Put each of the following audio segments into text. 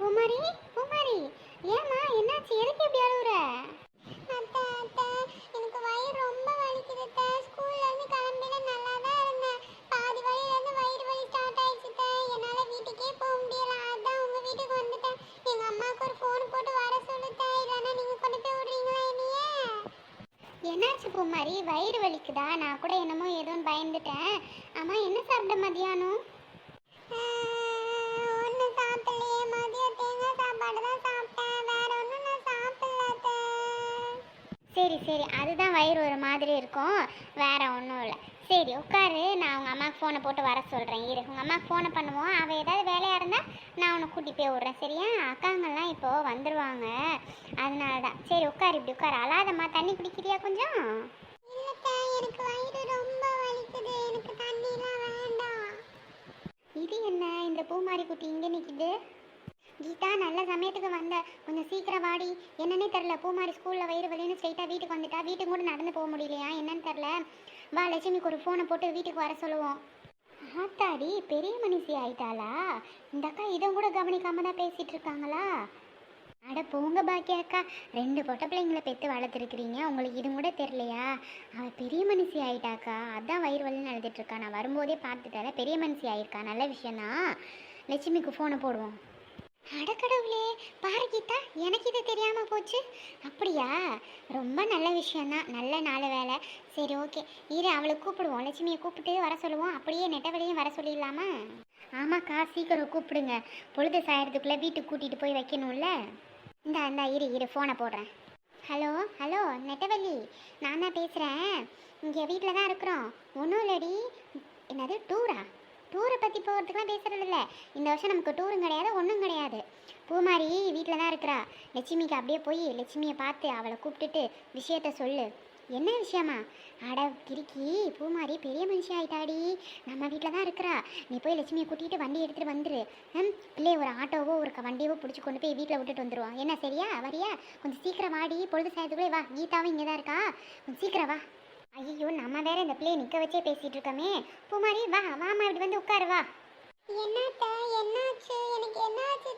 பூமாரி பூமாரி ஏமா என்னாச்சு? எதுக்கு இப்படி அழுகுற அத்தை அத்தை எனக்கு வயிறு ரொம்ப வலிக்குது அத்தை. ஸ்கூல்ல இருந்து கிளம்பிட நல்லா தான் இருந்தேன். பாதி வழியில இருந்து வயிறு வலி ஸ்டார்ட் ஆயிடுச்சு அத்தை. என்னால வீட்டுக்கே போக முடியல. அதான் உங்க வீட்டுக்கு வந்துட்டேன். எங்க அம்மாவுக்கு ஒரு ஃபோன் போட்டு வர சொல்லுத்த இல்லைன்னா நீங்க கொண்டு போய் விடுறீங்களா என்னைய? என்னாச்சு பூமாரி? வயிறு வலிக்குதா? நான் கூட என்னமோ ஏதோன்னு பயந்துட்டேன். அம்மா என்ன சாப்பிட்ட மதியானம் தேங்காய் சாப்பாடு தான் சாப்பிட்டேன். வேற ஒன்றும் நான் சாப்பிடல சரி சரி. அதுதான் வயிறு ஒரு மாதிரி இருக்கும். வேற ஒன்றும் இல்லை. சரி உட்காரு. நான் உங்கள் அம்மாவுக்கு ஃபோனை போட்டு வர சொல்கிறேன் இரு. உங்கள் அம்மாவுக்கு ஃபோனை பண்ணுவோம். அவள் ஏதாவது வேலையாக இருந்தால் நான் உன்னை கூட்டி போய் விட்றேன் சரியா? அக்காங்கெல்லாம் இப்போது வந்துடுவாங்க அதனால தான் சரி உட்காரு இப்படி உட்காரு. அழாதம்மா. தண்ணி குடிக்கிறியா கொஞ்சம்? எனக்கு வயிறு ரொம்ப வலிக்குது. எனக்கு தண்ணிலாம் வேண்டாம். இது என்ன? இந்த பூமாரி குட்டி இங்கே நிற்கிது கீதா நல்ல சமயத்துக்கு வந்த. கொஞ்சம் சீக்கிரம் வாடி. என்னன்னே தெரில பூமாரி ஸ்கூலில் வயிறு வலின்னு ஸ்ட்ரைட்டாக வீட்டுக்கு வந்துட்டா. வீட்டுக்கு கூட நடந்து போக முடியலையா? என்னன்னு தெரில வா லட்சுமிக்கு ஒரு ஃபோனை போட்டு வீட்டுக்கு வர சொல்லுவோம். ஆத்தாடி பெரிய மனுஷி ஆயிட்டாளா? இந்த அக்கா இதை கூட கவனிக்காம தான் பேசிகிட்டு இருக்காங்களா? அட போங்க பாக்கியா அக்கா. ரெண்டு பொட்ட பிள்ளைங்களை பெற்று வளர்த்துருக்கிறீங்க. உங்களுக்கு இது கூட தெரியலையா? அவள் பெரிய மனுஷி ஆயிட்டாக்கா அதான் வயிறு வலின்னு எழுதிட்டு இருக்கா. நான் வரும்போதே பார்த்துட்டால பெரிய மனுஷி ஆயிருக்கா. நல்ல விஷயம்தான். லட்சுமிக்கு ஃபோனை போடுவோம். அடக்கடவுளே பாரு கீதா எனக்கு இது தெரியாமல் போச்சு. அப்படியா? ரொம்ப நல்ல விஷயந்தான் நல்ல நாள் வேலை. சரி ஓகே. இரு அவளை கூப்பிடுவோம். லட்சுமியை கூப்பிட்டு வர சொல்லுவோம். அப்படியே நெட்டவழியும் வர சொல்லிடலாமா? ஆமாக்கா சீக்கிரம் கூப்பிடுங்க. பொழுது சாயறதுக்குள்ளே வீட்டுக்கு கூட்டிகிட்டு போய் வைக்கணும்ல. இந்தா இந்தா இரு இரு ஃபோனை போடுறேன். ஹலோ ஹலோ நெட்டவள்ளி நான் தான் பேசுகிறேன் இங்கே வீட்டில் தான் இருக்கிறோம். ஒன்றும் இல்லடி. என்னது டூரா? டூரை பற்றி போகிறதுக்குலாம் பேசுறது இந்த வருஷம் நமக்கு டூரும் கிடையாது ஒன்றும் கிடையாது. பூமாரி வீட்டில் தான் இருக்கிறா. லட்சுமிக்கு அப்படியே போய் லட்சுமியை பார்த்து அவளை கூப்பிட்டுட்டு விஷயத்த சொல்லு. என்ன விஷயமா? அட கிறுக்கி பூமாரி பெரிய மனுஷி ஆயிட்டாடி. நம்ம வீட்டில் தான் இருக்கிறா. நீ போய் லட்சுமியை கூட்டிகிட்டு வண்டி எடுத்துகிட்டு வந்துரு. ம் பிள்ளை ஒரு ஆட்டோவோ ஒரு க- வண்டியவோ பிடிச்சி கொண்டு போய் வீட்டில் விட்டுட்டு வந்துடுவோம் என்ன சரியா? வரியா? கொஞ்சம் சீக்கிரம் வாடி. பொழுது சாயத்துக்குள்ளே வா. கீதாவும் இங்கே தான் இருக்கா. கொஞ்சம் சீக்கிரம் வா. ஐயோ நம்ம வேற இந்த பிள்ளைய நிக்க வச்சே பேசிட்டு இருக்கோமே. பூமாரி வா வாமா இப்படி வந்து உட்காரு வா. என்னத்த என்னாச்சு? எனக்கு என்னாச்சு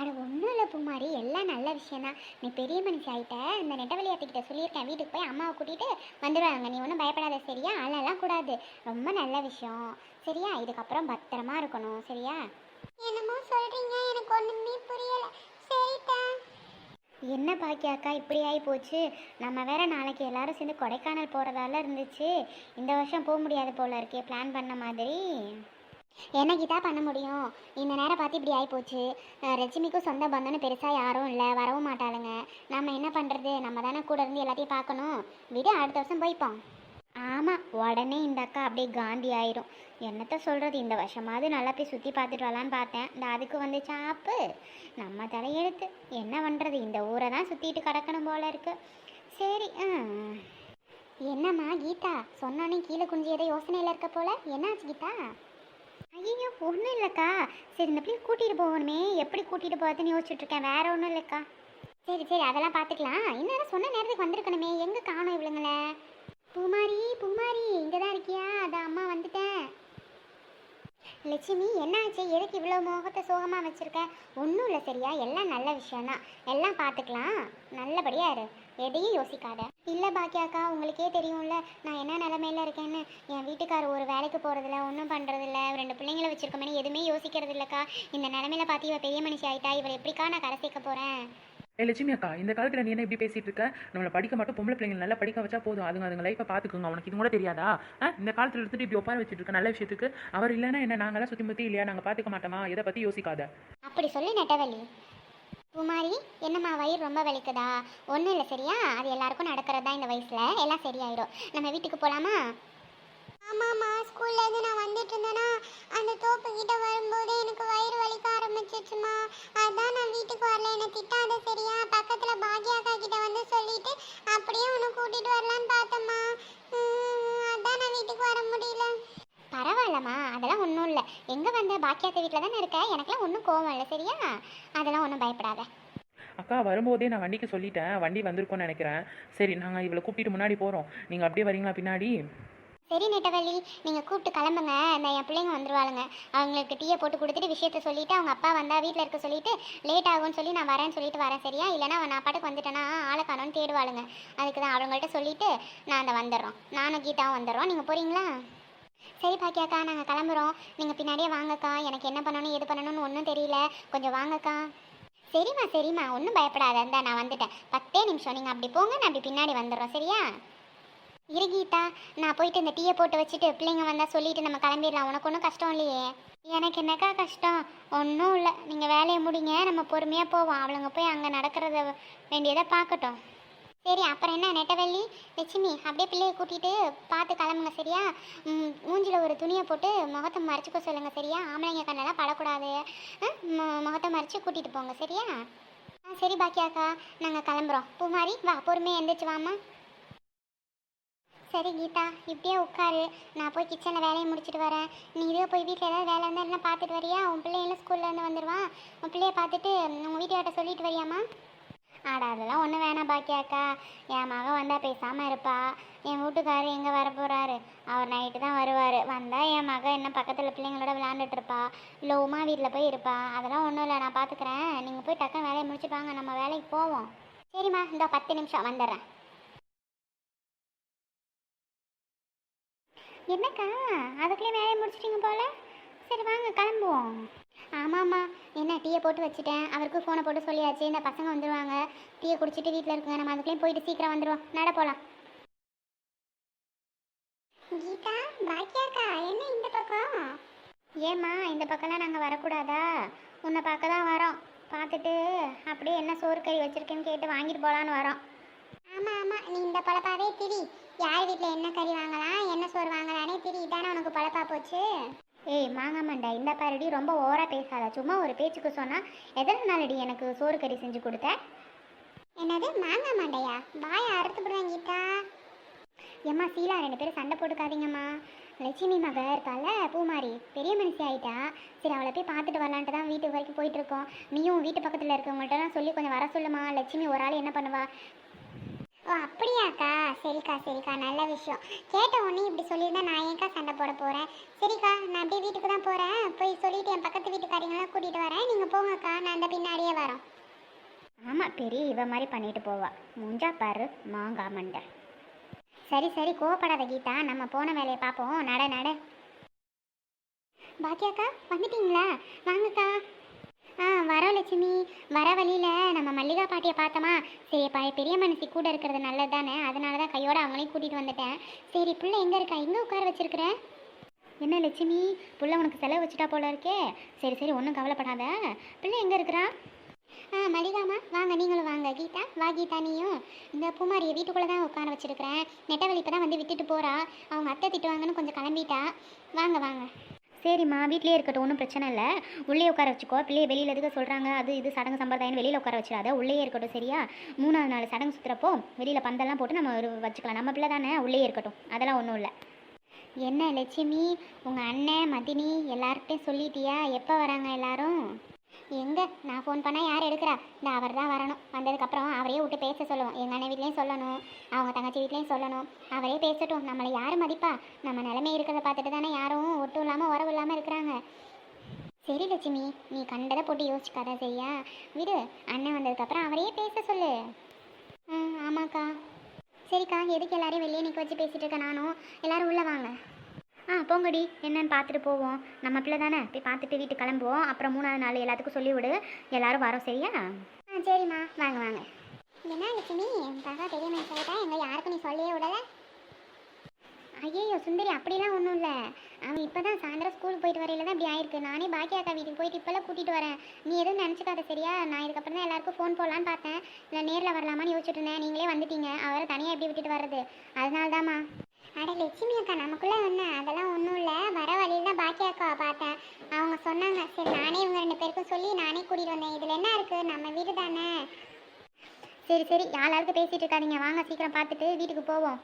அட ஒன்றும் இல்லை பூமாரி எல்லாம் நல்ல விஷயம்தான். நீ பெரிய மனுஷி ஆயிட்ட. இந்த நெட்டவழி அத்தைக்கிட்ட சொல்லியிருக்கேன். வீட்டுக்கு போய் அம்மாவை கூட்டிட்டு வந்துடுவாங்க நீ ஒன்றும் பயப்படாத சரியா? அழலாம் கூடாது. ரொம்ப நல்ல விஷயம். சரியா? இதுக்கப்புறம் பத்திரமா இருக்கணும். சரியா? என்னமோ சொல்றீங்க. எனக்கு ஒன்றுமே புரியல. சரிட்டா என்ன பாக்கியாக்கா இப்படி ஆகி போச்சு? நம்ம வேற நாளைக்கு எல்லாரும் சேர்ந்து கொடைக்கானல் போகிறதால இருந்துச்சு. இந்த வருஷம் போக முடியாது போல இருக்கே பிளான் பண்ண மாதிரி. என்னைக்கு தான் பண்ண முடியும்? இந்த நேரம் பார்த்து இப்படி ஆகி போச்சு. ரஜினிக்கும் சொந்த பந்தம்னு பெருசாக யாரும் இல்லை வரவும் மாட்டாளுங்க. நம்ம என்ன பண்ணுறது நம்ம தானே கூட இருந்து எல்லாத்தையும் பார்க்கணும். விடு அடுத்த வருஷம் போய்ப்போம். ஆமாம் உடனே இந்த அக்கா அப்படியே காந்தி ஆயிரும். என்னத்த சொல்கிறது இந்த வருஷமாவது நல்லா போய் சுற்றி பார்த்துட்டு வரலான்னு பார்த்தேன். இந்த அதுக்கு வந்து சாப்பு. நம்ம தலையெழுத்து. என்ன பண்ணுறது இந்த ஊரை தான் சுற்றிட்டு கிடக்கணும் போல இருக்கு. சரி ஆ. என்னம்மா கீதா? சொன்னோன்னே கீழே குஞ்சு ஏதோ யோசனையில் இருக்க போல. என்னாச்சு கீதா? ஐயோ ஒன்றும் இல்லைக்கா. சரி இந்த பிள்ளை கூட்டிகிட்டு போகணுமே. எப்படி கூட்டிகிட்டு போகிறதுன்னு யோசிச்சுட்ருக்கேன் இருக்கேன். ஒன்றும் இல்லைக்கா. சரி சரி அதெல்லாம் பார்த்துக்கலாம். இன்னும் சொன்ன நேரத்துக்கு வந்திருக்கணுமே. எங்கே காணோம் இவளுங்களே? பூமாரி பூமாரி இங்கே தான் இருக்கியா? அதான் அம்மா வந்துட்டேன். லட்சுமி என்னாச்சு? எதுக்கு இவ்வளோ முகத்தை சோகமாக வச்சுருக்க? ஒன்றும் இல்லை சரியா எல்லாம் நல்ல விஷயம்தான். எல்லாம் பார்த்துக்கலாம் நல்லபடியாக இரு. எதையும் யோசிக்காத. இல்லை பாக்கியாக்கா உங்களுக்கே தெரியும்ல நான் என்ன நிலமையில இருக்கேன்னு? என் வீட்டுக்காரர் ஒரு வேலைக்கு போகிறதில்ல ஒன்றும் பண்ணுறதில்ல ரெண்டு பிள்ளைங்கள வச்சிருக்கோமே எதுவுமே யோசிக்கிறது இல்லைக்கா இந்த நிலமையில பார்த்து இவள் பெரிய மனுஷி ஆயிட்டா? இவள் எப்படிக்கா நான் கரை சேர்க்க போகிறேன் ஏ லட்சுமி அக்கா இந்த காலத்தில் நீ என்ன இப்படி பேசிட்டு இருக்க? நம்மளை படிக்க மட்டும் பொம்பளை பிள்ளைங்க நல்லா படிக்க வச்சா போதும். அதுங்க அதுங்க லைஃப்பை பார்த்துக்குங்க உனக்கு இது கூட தெரியாதா? ஆ? இந்த காலத்தில் எடுத்துட்டு இப்படி உட்கார வச்சுட்டு இருக்க நல்ல விஷயத்துக்கு. அவர் இல்லைன்னா என்ன நாங்களாம் சுற்றி முற்றி இல்லையா? நாங்கள் பார்த்துக்க மாட்டோமா? இதை பற்றி யோசிக்காத. அப்படி சொல்லி நெட்டவள்ளி. குமாரி என்னம்மா வயிறு ரொம்ப வலிக்குதா? ஒன்றும் இல்லை சரியா? அது எல்லாருக்கும் நடக்கிறது தான் இந்த வயசில்? எல்லாம் சரியாயிடும். நம்ம வீட்டுக்கு போகலாமா ஆமாம்மா ஸ்கூல்லேருந்து நான் வந்துட்டு இருந்தேன்னா அந்த தோப்பு கிட்ட வரும்போது எனக்கு வயிறு வலிக்க ஆரம்பிச்சிச்சுமா அதான் நான் வீட்டுக்கு வரல. என்னை திட்டாத சரியா? பக்கத்தில் பாக்யா அக்கா கிட்ட வந்து சொல்லிட்டு அப்படியே உன்னை கூட்டிட்டு வரலான்னு பார்த்தம்மா. அதான் நான் வீட்டுக்கு வர முடியல. பரவாயில்லம்மா அதெல்லாம் ஒன்றும் இல்லை. எங்கே வந்த? பாக்கியாத்த வீட்டில் தானே இருக்க? எனக்கெல்லாம் ஒன்றும் கோவம் இல்லை சரியா? அதெல்லாம் ஒன்றும் பயப்படாத. அக்கா வரும்போதே நான் வண்டிக்கு சொல்லிட்டேன். வண்டி வந்திருக்கோன்னு நினைக்கிறேன். சரி நாங்கள் இவளை கூப்பிட்டு முன்னாடி போகிறோம் நீங்கள் அப்படியே வரீங்களா பின்னாடி? சரி நெட்டவள்ளி நீங்கள் கூப்பிட்டு கிளம்புங்க. நான் என் பிள்ளைங்க வந்துருவாளுங்க. அவங்களுக்கு டீயை போட்டு கொடுத்துட்டு விஷயத்த சொல்லிவிட்டு அவங்க அப்பா வந்தால் வீட்டில் இருக்க சொல்லிட்டு லேட் ஆகும்னு சொல்லி நான் வரேன்னு சொல்லிட்டு வரேன் சரியா? இல்லைனா நான் பாட்டுக்கு வந்துட்டேன்னா ஆளை காணோன்னு தேடுவாளுங்க. அதுக்கு தான் அவங்கள்ட்ட சொல்லிவிட்டு நான் அதை வந்துடுறோம். நானும் கீதாவும் வந்துடுறோம். நீங்கள் போகிறீங்களா சரி பாக்கியாக்கா நாங்கள் கிளம்புறோம். நீங்கள் பின்னாடியே வாங்கக்கா. எனக்கு என்ன பண்ணணும் எது பண்ணணும்னு ஒன்றும் தெரியல. கொஞ்சம் வாங்கக்கா. சரிம்மா சரிம்மா. ஒன்றும் பயப்படாத. இந்தா நான் வந்துட்டேன். பத்தே நிமிஷம். நீங்கள் அப்படி போங்க. நான் அப்படி பின்னாடி வந்துடுறோம். சரியா? இரு நான் போயிட்டு இந்த டீயை போட்டு வச்சுட்டு பிள்ளைங்க வந்தால் சொல்லிட்டு நம்ம கிளம்பிடலாம். உனக்கு ஒன்றும் கஷ்டம் இல்லையே? எனக்கு என்னக்கா கஷ்டம்? ஒன்றும் இல்லை. நீங்கள் வேலையை முடிங்க நம்ம பொறுமையாக போவோம். அவளுங்க போய் அங்கே நடக்கிறத வேண்டியதை பார்க்கட்டும். சரி அப்புறம் என்ன நெட்டவள்ளி? லட்சுமி அப்படியே பிள்ளையை கூட்டிகிட்டு பார்த்து கிளம்புங்க சரியா? ம், ஒரு துணியை போட்டு முகத்தை மறைச்சிக்க சொல்லுங்கள் சரியா? ஆம்பளைங்க கண்ணெல்லாம் படக்கூடாது. முகத்தை மறைச்சி கூட்டிகிட்டு போங்க சரியா? ஆ சரி பாக்கியாக்கா நாங்கள் கிளம்புறோம். பூமாரி வா பொறுமையாக எந்திரிச்சு வாமா சரி கீதா இப்படியே உட்காரு. நான் போய் கிச்சனில் வேலையை முடிச்சிட்டு வரேன். நீ இதே போய் வீட்டில் ஏதாவது வேலை இருந்தால் என்ன பார்த்துட்டு வரியா? உன் பிள்ளைங்களும் ஸ்கூல்லேருந்து வந்துடுவான் உன் பிள்ளைய பார்த்துட்டு உங்கள் வீட்டுக்கிட்ட சொல்லிட்டு வரியாம்மா? ஆடா அதெல்லாம் ஒன்றும் வேணாம் பாக்கியாக்கா. என் மகன் வந்தால் பேசாமல் இருப்பா. என் வீட்டுக்காரர் எங்கே வர போகிறாரு அவர் நைட்டு தான் வருவார். வந்தால் என் மகன் என்ன பக்கத்தில் பிள்ளைங்களோட விளாண்டுட்டுருப்பா இல்லை உமா வீட்டில் போய் இருப்பா. அதெல்லாம் ஒன்றும் இல்லை நான் பார்த்துக்கிறேன். நீங்கள் போய் டக்குன்னு வேலையை முடிச்சுட்டு வாங்க. நம்ம வேலைக்கு போவோம். சரிம்மா இந்த பத்து நிமிஷம் வந்துடுறேன். என்னக்கா? அதுக்குள்ளே வேலையை முடிச்சிட்டிங்க போல? சரி வாங்க கிளம்புவோம். ஆமாம்மா என்ன டீயை போட்டு வச்சுட்டேன். அவருக்கு ஃபோனை போட்டு சொல்லியாச்சு. இந்த பசங்க வந்துடுவாங்க டீயை குடிச்சிட்டு வீட்டில் இருக்குங்க. நம்ம அதுக்குள்ளேயும் போயிட்டு சீக்கிரம் வந்துடுவோம் நட போகலாம் கீதா பாக்கியாக்கா என்ன இந்த பக்கம்? ஏம்மா இந்த பக்கம்லாம் நாங்கள் வரக்கூடாதா? உன்னை பார்க்க தான் வரோம். பார்த்துட்டு அப்படியே என்ன சோறு கறி வச்சிருக்கேன்னு கேட்டு வாங்கிட்டு போகலான்னு வரோம். ஆமாம் ஆமாம் நீ இந்த பழப்பாவே திரி. யார் வீட்டில் என்ன கறி வாங்கலாம் என்ன சோறு வாங்கலானே திரி இதானே உனக்கு பழப்பா போச்சு? ஏய் மாங்கா மண்டை இந்த பாருடி ரொம்ப ஓவரா பேசாத. சும்மா ஒரு பேச்சுக்கு சொன்னால் எத்தனை நாளடி எனக்கு சோறு கறி செஞ்சு கொடுத்த? என்னது மாங்கா மண்டையா வாயை அறுத்து விடுவாங்கிட்டா ஏம்மா சீலா ரெண்டு பேரும் சண்டை போட்டுக்காதீங்கம்மா. லட்சுமி மக இருக்கால பூமாரி பெரிய மனுஷி ஆயிட்டா? சரி அவளை போய் பார்த்துட்டு வரலான்ட்டு தான் வீட்டு வரைக்கும் போயிட்டு இருக்கோம். நீயும் வீட்டு பக்கத்தில் இருக்கவங்கள்ட்டலாம் சொல்லி கொஞ்சம் வர சொல்லுமா. லட்சுமி ஒரு ஆள் என்ன பண்ணுவா? ஓ அப்படியாக்கா? சரிக்கா சரிக்கா. நல்ல விஷயம். கேட்ட உடனே இப்படி சொல்லியிருந்தா நான் ஏன்க்கா சண்டை போட போகிறேன் சரிக்கா நான் அப்படியே வீட்டுக்கு தான் போகிறேன் போய் சொல்லிட்டு என் பக்கத்து வீட்டுக்காரங்களாம் கூட்டிகிட்டு வரேன். நீங்கள் போங்கக்கா. நான் அந்த பின்னாடியே வரோம். ஆமாம் பெரிய இவ மாதிரி பண்ணிட்டு போவா. முஞ்சா பாரு மாங்கா மண்டை. சரி சரி. கோவப்படாத கீதா. நம்ம போன வேலையை பார்ப்போம். நட நட. பாக்கியாக்கா வந்துட்டீங்களா? வாங்கக்கா. ஆ வரோம் லட்சுமி. வர வழியில் நம்ம மல்லிகா பாட்டியை பார்த்தோமா? சரி ப பெரிய மனசி கூட இருக்கிறது நல்லது தானே? அதனால தான் கையோட அவங்களையும் கூட்டிகிட்டு வந்துட்டேன். சரி பிள்ளை எங்கே இருக்கா? எங்கே உட்கார வச்சுருக்கிறேன் என்ன லட்சுமி? புள்ள உனக்கு செலவு வச்சுட்டா போல இருக்கே. சரி சரி ஒன்றும் கவலைப்படாத. பிள்ளை எங்கே இருக்கிறா? ஆ மலிகாமா வாங்க நீங்களும் வாங்க. கீதா வா கீதா நீயும். இந்த பூமாரியை வீட்டுக்குள்ளே தான் உட்கார வச்சுருக்கிறேன். நெட்டவழி இப்போ தான் வந்து விட்டுட்டு போகிறா அவங்க அத்தை திட்டுவாங்கன்னு கொஞ்சம் கிளம்பிட்டா. வாங்க வாங்க. சரிம்மா வீட்லேயே இருக்கட்டும் ஒன்றும் பிரச்சனை இல்லை. உள்ளே உட்கார வச்சுக்கோ. பிள்ளைய வெளியில் எதுக்கு சொல்கிறாங்க அது இது சடங்கு சம்பிரதாயம் வெளியில் உட்கார வச்சிடாத. உள்ளே இருக்கட்டும் சரியா? மூணாவது நாள் சடங்கு சுற்றுறப்போ வெளியில் பந்தெல்லாம் போட்டு நம்ம ஒரு வச்சுக்கலாம். நம்ம பிள்ளை தானே? உள்ளே இருக்கட்டும். அதெல்லாம் ஒன்றும் இல்லை. என்ன லட்சுமி உங்கள் அண்ணன் மதினி எல்லார்கிட்டையும் சொல்லிட்டியா? எப்போ வராங்க எல்லாரும்? எங்கே? நான் ஃபோன் பண்ணால் யார் எடுக்கிறா? இந்த அவர் தான் வரணும். வந்ததுக்கப்புறம் அவரையே விட்டு பேச சொல்லுவோம். எங்கள் அண்ணன் வீட்லேயும் சொல்லணும். அவங்க தங்கச்சி வீட்லேயும் சொல்லணும். அவரே பேசட்டும். நம்மளை யார் மதிப்பா? நம்ம நிலைமை இருக்கிறத பார்த்துட்டு தானே யாரும் ஒட்டும் இல்லாமல் உறவு இல்லாமல் இருக்கிறாங்க. சரி லட்சுமி நீ கண்டதை போட்டு யோசிச்சுக்காத சரியா? விடு. அண்ணன் வந்ததுக்கப்புறம் அவரையே பேச சொல்லு. ஆமாக்கா. சரிக்கா. எதுக்கு எல்லாரையும் வெளியே நிற்க வச்சு பேசிகிட்டு இருக்க? நானும் எல்லாரும் உள்ளே வாங்க. ஆ போங்கடி. என்னன்னு பார்த்துட்டு போவோம். நம்ம பிள்ளை தானே? போய் பார்த்துட்டு வீட்டுக்கு கிளம்புவோம். அப்புறம் மூணாவது நாள் எல்லாத்துக்கும் சொல்லிவிடு எல்லாரும் வரோம் சரியா? ஆ சரிம்மா. வாங்க வாங்க. என்ன லட்சுமி? பகா பெரிய சொல்லிட்டா எங்க யாருக்கும் நீ சொல்லியே விடல? ஐயோ சுந்தரி அப்படிலாம் ஒன்றும் இல்லை. அவன் இப்போ தான் சாயந்தரம் ஸ்கூலுக்கு போயிட்டு வரையில தான் இப்படி ஆயிருக்கு. நானே பாக்கியாக்கா வீட்டுக்கு போயிட்டு இப்போல்லாம் கூட்டிகிட்டு வரேன். நீ எதுவும் நினச்சிக்காத சரியா? நான் இதுக்கப்புறம் தான் எல்லாருக்கும் ஃபோன் போடலான்னு பார்த்தேன். இல்லை நேரில் வரலாமான்னு யோசிச்சுட்டு இருந்தேன். நீங்களே வந்துட்டீங்க. அவரை தனியாக எப்படி விட்டுட்டு வர்றது? அதனால தாம்மா அட லட்சுமி அக்கா நமக்குள்ளே ஒன்று அதெல்லாம் ஒன்றும் இல்லை. வர வழியில் தான் பாக்கியா அக்காவை பார்த்தேன். அவங்க சொன்னாங்க சரி நானே இவங்க ரெண்டு பேருக்கும் சொல்லி நானே கூட்டிகிட்டு வந்தேன். இதில் என்ன இருக்குது நம்ம வீடு தானே சரி சரி யாராவது பேசிகிட்டு இருக்காதீங்க. வாங்க சீக்கிரம் பார்த்துட்டு வீட்டுக்கு போவோம்.